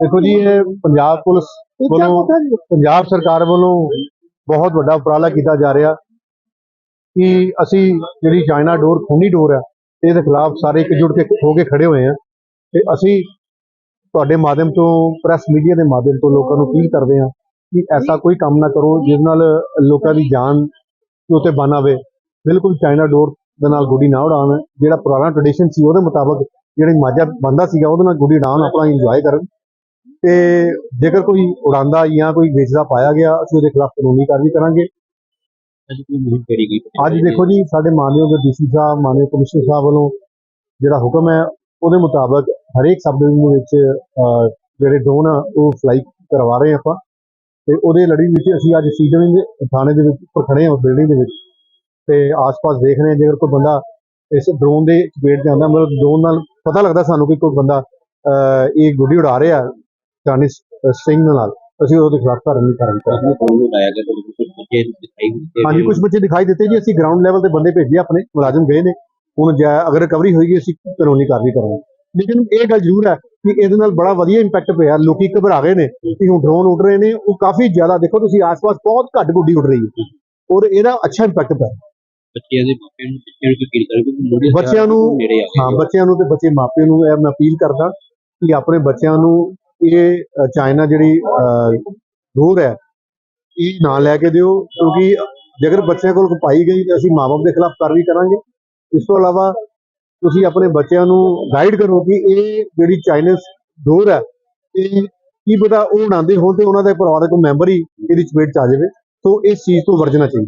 ਦੇਖੋ ਜੀ ਇਹ ਪੰਜਾਬ ਪੁਲਿਸ ਵੱਲੋਂ ਪੰਜਾਬ ਸਰਕਾਰ ਵੱਲੋਂ ਬਹੁਤ ਵੱਡਾ ਉਪਰਾਲਾ ਕੀਤਾ ਜਾ ਰਿਹਾ ਕਿ ਅਸੀਂ ਜਿਹੜੀ ਚਾਈਨਾ ਡੋਰ ਖੂਨੀ ਡੋਰ ਹੈ ਇਹਦੇ ਖਿਲਾਫ ਸਾਰੇ ਇਕਜੁੱਟ ਕੇ ਹੋ ਕੇ ਖੜੇ ਹੋਏ ਆ ਤੇ ਅਸੀਂ ਤੁਹਾਡੇ ਮਾਧਿਅਮ ਤੋਂ ਪ੍ਰੈਸ ਮੀਡੀਆ ਦੇ ਮਾਧਿਅਮ ਤੋਂ ਲੋਕਾਂ ਨੂੰ ਅਪੀਲ ਕਰਦੇ ਹਾਂ ਕਿ ਐਸਾ ਕੋਈ ਕੰਮ ਨਾ ਕਰੋ ਜਿਸ ਨਾਲ ਲੋਕਾਂ ਦੀ ਜਾਨ ਉੱਤੇ ਬਨ ਆਵੇ। ਬਿਲਕੁਲ ਚਾਈਨਾ ਡੋਰ ਦੇ ਨਾਲ ਗੁੱਡੀ ਨਾ ਉਡਾਉਣ ਜਿਹੜਾ ਪੁਰਾਣਾ ਟ੍ਰੈਡੀਸ਼ਨ ਸੀ ਉਹਦੇ ਮੁਤਾਬਕ ਜਿਹੜੀ ਮਾਝਾ ਬੰਦਾ ਸੀਗਾ ਉਹਦੇ ਨਾਲ ਗੁੱਡੀ ਉਡਾਉਣ ਆਪਣਾ ਇੰਜੋਏ ਕਰਨ। ਤੇ ਜੇਕਰ ਕੋਈ ਉਡਾਉਂਦਾ ਜਾਂ ਕੋਈ ਵੇਚਦਾ ਪਾਇਆ ਗਿਆ ਅਸੀਂ ਉਹਦੇ ਖਿਲਾਫ ਕਾਨੂੰਨੀ ਕਾਰਵਾਈ ਕਰਾਂਗੇ। ਅੱਜ ਕੋਈ ਮੁਹਿੰਮ ਕਰੀ ਗਈ ਅੱਜ ਦੇਖੋ ਜੀ ਸਾਡੇ ਮਾਨਯੋਗ ਡੀਸੀ ਸਾਹਿਬ ਮਾਨਯੋਗ ਕਮਿਸ਼ਨਰ ਸਾਹਿਬ ਵੱਲੋਂ ਜਿਹੜਾ ਹੁਕਮ ਹੈ ਉਹਦੇ ਮੁਤਾਬਕ ਹਰੇਕ ਸਬ ਡਿਵੀਜ਼ਨ ਵਿੱਚ ਜਿਹੜੇ ਡਰੋਨ ਆ ਉਹ ਫਲਾਈ ਕਰਵਾ ਰਹੇ ਆਪਾਂ। ਤੇ ਉਹਦੇ ਲੜੀ ਵਿੱਚ ਅਸੀਂ ਅੱਜ ਸੀ ਡਿਵੀਜ਼ਨ ਦੇ ਥਾਣੇ ਦੇ ਵਿੱਚ ਉੱਪਰ ਖੜੇ ਹਾਂ ਬਿਲਡਿੰਗ ਦੇ ਵਿੱਚ। ਤੇ ਆਸ-ਪਾਸ ਦੇਖ ਰਹੇ ਹਾਂ ਜੇਕਰ ਕੋਈ ਬੰਦਾ ਇਸ ਡਰੋਨ ਦੇ ਚਪੇਟ ਤੇ ਆਉਂਦਾ ਮਤਲਬ ਡਰੋਨ ਨਾਲ ਪਤਾ ਲੱਗਦਾ ਸਾਨੂੰ ਕਿ ਕੋਈ ਬੰਦਾ ਇਹ ਗੁੱਡੀ ਉਡਾ ਰਿਹਾ। ਚਾਈਨੀਜ਼ ਸਟਿੰਗ ਨਾਲ। ਅਸੀਂ ਉਹਦੇ ਖਿਲਾਫ ਕੁਝ ਬੱਚੇ ਦਿਖਾਈ ਦਿੱਤੇ ਹਾਂਜੀ ਕੁਝ ਬੱਚੇ ਦਿਖਾਈ ਦਿੱਤੇ ਜੀ। ਅਸੀਂ ਗਰਾਊਂਡ ਲੈਵਲ ਤੇ ਬੰਦੇ ਭੇਜੇ ਆਪਣੇ ਮੁਲਾਜ਼ਮ ਗਏ ਨੇ। ਹੁਣ ਜੈ ਅਗਰ ਰਿਕਵਰੀ ਹੋਏਗੀ ਅਸੀਂ ਕਾਨੂੰਨੀ ਕਾਰਵਾਈ ਕਰਾਂਗੇ। ਲੇਕਿਨ ਇਹ ਗੱਲ ਜ਼ਰੂਰ ਹੈ ਕਿ ਇਹਦੇ ਨਾਲ ਬੜਾ ਵਧੀਆ ਇੰਪੈਕਟ ਪਿਆ। ਲੋਕੀ ਘਬਰਾ ਗਏ ਨੇ ਕਿ ਹੁਣ ਡਰੋਨ ਉੱਡ ਰਹੇ ਨੇ। ਉਹ ਕਾਫੀ ਜ਼ਿਆਦਾ ਦੇਖੋ ਤੁਸੀਂ ਆਸ-ਪਾਸ ਬਹੁਤ ਘੱਟ ਗੁੱਡੀ ਉੱਡ ਰਹੀ ਹੈ। ਔਰ ਇਹਦਾ ਅੱਛਾ ਇੰਪੈਕਟ ਪਿਆ। ਬੱਚਿਆਂ ਦੇ ਮਾਪਿਆਂ ਨੂੰ ਬੱਚਿਆਂ ਨੂੰ ਅਪੀਲ ਕਰੋ ਕਿ ਲੋਹੜੀ ਦਾ ਬੱਚਿਆਂ ਨੂੰ ਹਾਂ ਬੱਚਿਆਂ ਨੂੰ ਤੇ ਬੱਚੇ ਮਾਪਿਆਂ ਨੂੰ ਇਹ ਮੈਂ ਅਪੀਲ ਕਰਦਾ ਕਿ ਆਪਣੇ ਬੱਚਿਆਂ ਨੂੰ ਇਹ ਚਾਈਨਾ ਜਿਹੜੀ ਰੋਰ ਹੈ ਇਹ ਨਾ ਲੈ ਕੇ ਦਿਓ? ਕਿਉਂਕਿ ਜੇਕਰ ਬੱਚਿਆਂ ਕੋਲ ਪਾਈ ਗਈ ਤਾਂ ਅਸੀਂ ਮਾਪੇ ਦੇ ਖਿਲਾਫ ਕਾਰਵਾਈ ਕਰਾਂਗੇ। ਇਸ ਤੋਂ ਇਲਾਵਾ ਤੁਸੀਂ ਆਪਣੇ ਬੱਚਿਆਂ ਨੂੰ ਗਾਈਡ ਕਰੋ ਕਿ ਇਹ ਜਿਹੜੀ ਚਾਈਨੀਜ਼ ਡੋਰ ਹੈ, ਇਹ ਕੀ ਪਤਾ ਉਹ ਉਡਾਉਂਦੇ ਹੋਣ ਤੇ ਉਹਨਾਂ ਦੇ ਪਰਿਵਾਰ ਦਾ ਕੋਈ ਮੈਂਬਰ ਹੀ ਇਹਦੀ ਚਪੇਟ ਚ ਆ ਜਾਵੇ। ਸੋ ਇਸ ਚੀਜ਼ ਤੋਂ ਵਰਜਣਾ ਚਾਹੀਦਾ।